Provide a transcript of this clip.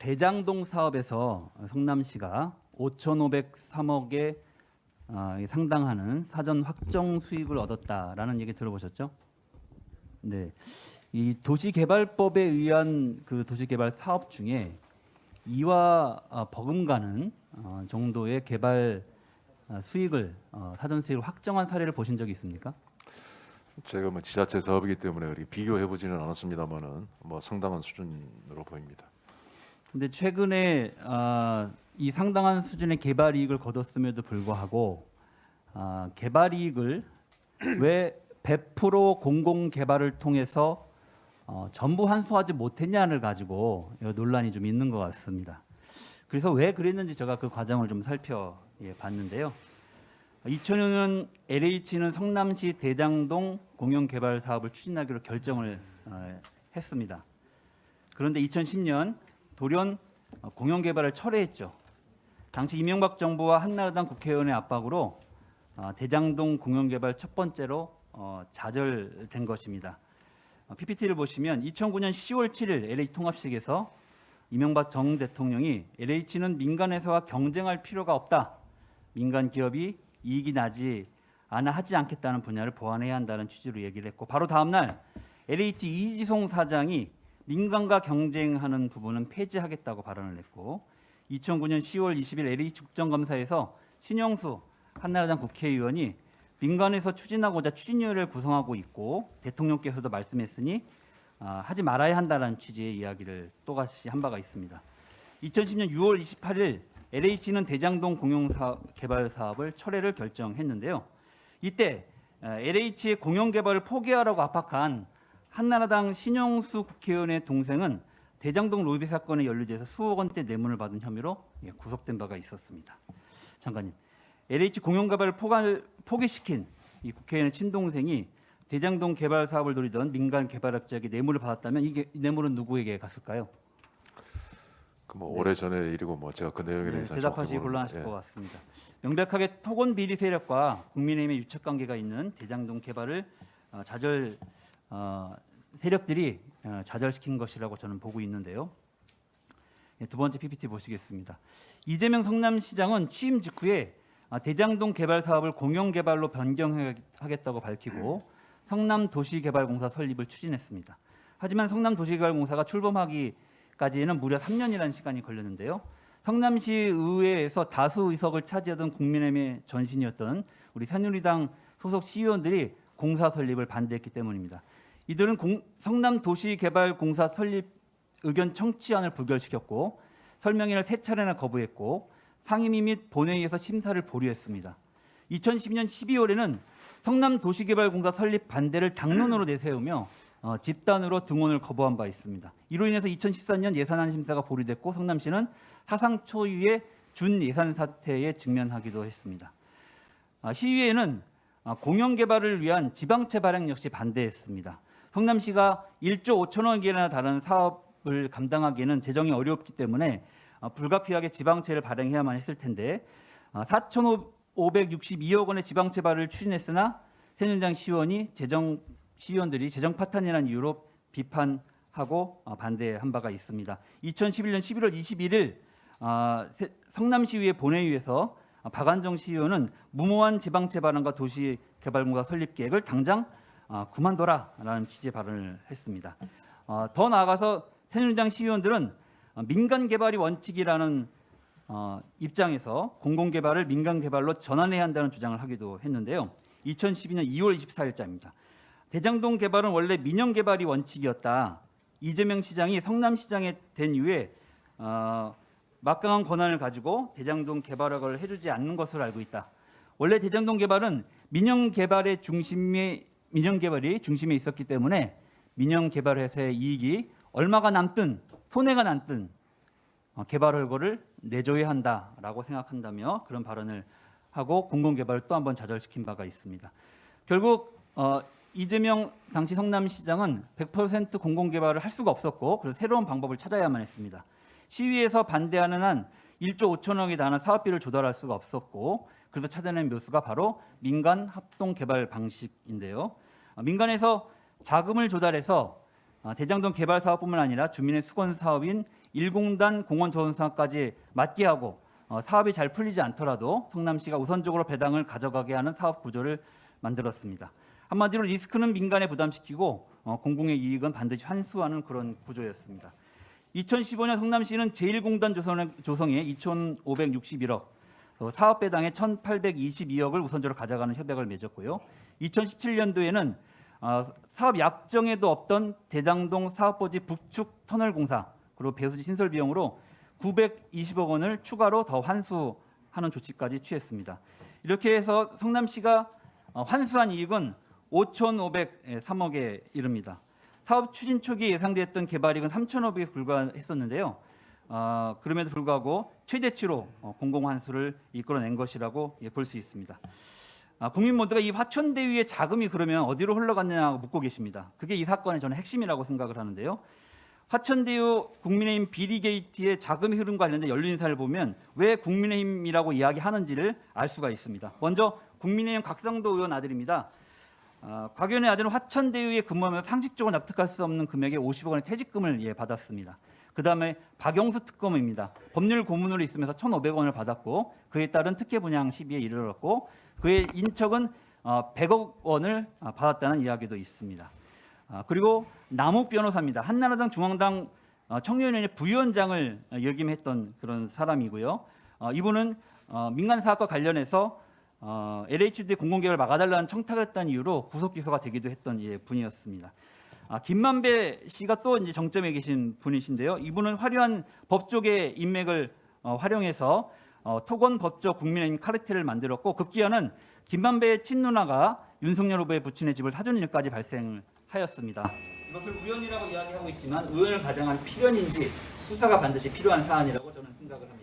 대장동 사업에서 성남시가 5,503억에 아, 상당하는 사전 확정 수익을 얻었다라는 얘기 들어보셨죠? 네, 이 도시개발법에 의한 그 도시개발 사업 중에 이와 아, 버금가는 어, 정도의 개발 아, 수익을 어, 사전 수익을 확정한 사례를 보신 적이 있습니까? 제가 뭐 지자체 사업이기 때문에 비교해 보지는 않았습니다만은 뭐 상당한 수준으로 보입니다. 근데 최근에 아, 이 상당한 수준의 개발 이익을 거뒀음에도 불구하고 아, 개발 이익을 왜 100% 공공 개발을 통해서 어, 전부 환수하지 못했냐를 가지고 이 논란이 좀 있는 것 같습니다. 그래서 왜 그랬는지 제가 그 과정을 좀 살펴봤는데요. 2000년은 LH는 성남시 대장동 공영 개발 사업을 추진하기로 결정을 어, 했습니다. 그런데 2010년 돌연 어, 공영 개발을 철회했죠. 당시 이명박 정부와 한나라당 국회의원의 압박으로 어, 대장동 공영 개발 첫 번째로 어, 좌절된 것입니다. 어, PPT를 보시면 2009년 10월 7일 LH 통합식에서 이명박 정 대통령이 LH는 민간 회사와 경쟁할 필요가 없다. 민간 기업이 이익이 나지 않아 하지 않겠다는 분야를 보완해야 한다는 취지로 얘기를 했고 바로 다음 날 LH 이지송 사장이 민간과 경쟁하는 부분은 폐지하겠다고 발언을 했고 2009년 10월 20일 LH 국정감사에서 신영수 한나라당 국회의원이 민간에서 추진하고자 추진위원회를 구성하고 있고 대통령께서도 말씀했으니 아, 하지 말아야 한다는 취지의 이야기를 또다시 한 바가 있습니다. 2010년 6월 28일 LH는 대장동 공영 사 개발 사업을 철회를 결정했는데요. 이때 어, LH의 공영 개발을 포기하라고 압박한 한나라당 신영수 국회의원의 동생은 대장동 로비 사건에 연루돼서 수억 원대 뇌물을 받은 혐의로 예, 구속된 바가 있었습니다. 장관님, LH 공영 개발을 포괄, 포기시킨 이 국회의원의 친동생이 대장동 개발 사업을 노리던 민간 개발업자에게 뇌물을 받았다면 이게 이 뇌물은 누구에게 갔을까요? 그뭐 오래 전의 일이고 뭐 제가 그 내용에 네, 대해서 대답하시기 곤란하실 것 같습니다. 명백하게 토건 비리 세력과 국민의힘의 유착 관계가 있는 대장동 개발을 어, 좌절 어, 세력들이 어, 좌절시킨 것이라고 저는 보고 있는데요. 예, 두 번째 PPT 보시겠습니다. 이재명 성남시장은 취임 직후에 아, 대장동 개발 사업을 공영 개발로 변경하겠다고 밝히고 성남 도시개발공사 설립을 추진했습니다. 하지만 성남 도시개발공사가 출범하기까지는 무려 3년이라는 시간이 걸렸는데요. 성남시 의회에서 다수 의석을 차지하던 국민의힘의 전신이었던 우리 새누리당 소속 시의원들이 공사 설립을 반대했기 때문입니다. 이들은 공- 성남 도시개발공사 설립 의견 청취안을 부결시켰고 설명회를 세 차례나 거부했고 상임위 및 본회의에서 심사를 보류했습니다. 2012년 12월에는 성남 도시개발공사 설립 반대를 당론으로 내세우며 어, 집단으로 등원을 거부한 바 있습니다. 이로 인해서 2014년 예산안 심사가 보류됐고 성남시는 사상 초유의 준 예산 사태에 직면하기도 했습니다. 아, 시의회는 아, 공영 개발을 위한 지방채 발행 역시 반대했습니다. 성남시가 1조 5천억이나 다른 사업을 감당하기에는 재정이 어렵기 때문에 아, 불가피하게 지방채를 발행해야만 했을 텐데 아, 4,562억 원의 지방채 발을 추진했으나 새누리당 시의원이 재정 시의원들이 재정 파탄이라는 이유로 비판하고 어, 반대한 바가 있습니다. 2011년 11월 21일 아, 세- 성남시의회 본회의에서 아, 박안정 시의원은 무모한 지방채 발언과 도시개발공사 설립 계획을 당장 아, 그만둬라라는 취지의 발언을 했습니다. 어, 더 나아가서 새누리당 시의원들은 어, 민간 개발이 원칙이라는 어, 입장에서 공공 개발을 민간 개발로 전환해야 한다는 주장을 하기도 했는데요. 2012년 2월 24일자입니다. 대장동 개발은 원래 민영 개발이 원칙이었다. 이재명 시장이 성남시장에 된 이후에 어, 막강한 권한을 가지고 대장동 개발 허가를 해주지 않는 것으로 알고 있다. 원래 대장동 개발은 민영 개발의 중심에 민영 개발이 중심에 있었기 때문에 민영 개발 회사의 이익이 얼마가 남든 손해가 남든 어, 개발 허가를 내줘야 한다라고 생각한다며 그런 발언을 하고 공공 개발을 또 한번 좌절시킨 바가 있습니다. 결국 어, 이재명 당시 성남시장은 100% 공공 개발을 할 수가 없었고 그래서 새로운 방법을 찾아야만 했습니다. 시위에서 반대하는 한 1조 5천억에 달하는 사업비를 조달할 수가 없었고 그래서 찾아낸 묘수가 바로 민간 합동 개발 방식인데요. 어, 민간에서 자금을 조달해서 아, 대장동 개발 사업뿐만 아니라 주민의 수건 사업인 일공단 공원 조성 사업까지 맞게 하고 어, 사업이 잘 풀리지 않더라도 성남시가 우선적으로 배당을 가져가게 하는 사업 구조를 만들었습니다. 한마디로 리스크는 민간에 부담시키고 어, 공공의 이익은 반드시 환수하는 그런 구조였습니다. 2015년 성남시는 제1공단 조성에, 조성에 2,561억, 어, 사업 배당에 1,822억을 우선적으로 가져가는 협약을 맺었고요. 2017년도에는 어, 사업 약정에도 없던 대장동 사업부지 북축 터널 공사 그리고 배수지 신설 비용으로 920억 원을 추가로 더 환수하는 조치까지 취했습니다. 이렇게 해서 성남시가 어, 환수한 이익은 5,503억에 이릅니다. 사업 추진 초기 예상됐던 개발이익은 3,500에 불과했었는데요. 어, 그럼에도 불구하고 최대치로 어, 공공 환수를 이끌어낸 것이라고 예, 볼수 있습니다. 아, 국민 모두가 이 화천대유의 자금이 그러면 어디로 흘러갔느냐고 묻고 계십니다. 그게 이 사건의 저는 핵심이라고 생각을 하는데요. 화천대유 국민의힘 비리 게이트의 자금이 흐름 관련된 연륜사를 보면 왜 국민의힘이라고 이야기하는지를 알 수가 있습니다. 먼저 국민의힘 각성도 의원 아들입니다. 아, 곽 의원의 아들은 화천대유에 근무하면서 상식적으로 납득할 수 없는 금액의 50억 원의 퇴직금을 예, 받았습니다. 그 다음에 박영수 특검입니다. 법률 고문으로 있으면서 1,500원을 받았고 그에 따른 특혜 분양 시비에 이르렀고 그의 인척은 어, 100억 원을 아, 받았다는 이야기도 있습니다. 아, 그리고 남욱 변호사입니다. 한나라당 중앙당 어, 청년위원회 부위원장을 어, 역임했던 그런 사람이고요. 어, 이분은 어, 민간 사업과 관련해서 어, LHD 공공개발 막아달라는 청탁을 했다는 이유로 구속 기소가 되기도 했던 예, 분이었습니다. 아, 김만배 씨가 또 이제 정점에 계신 분이신데요. 이분은 화려한 법조계 인맥을 어, 활용해서 어, 토건 법조 국민의힘 카르텔을 만들었고 급기야는 김만배의 친누나가 윤석열 후보의 부친의 집을 사주는 일까지 발생하였습니다. 이것을 우연이라고 이야기하고 있지만 우연을 가장한 필연인지 수사가 반드시 필요한 사안이라고 저는 생각을 합니다.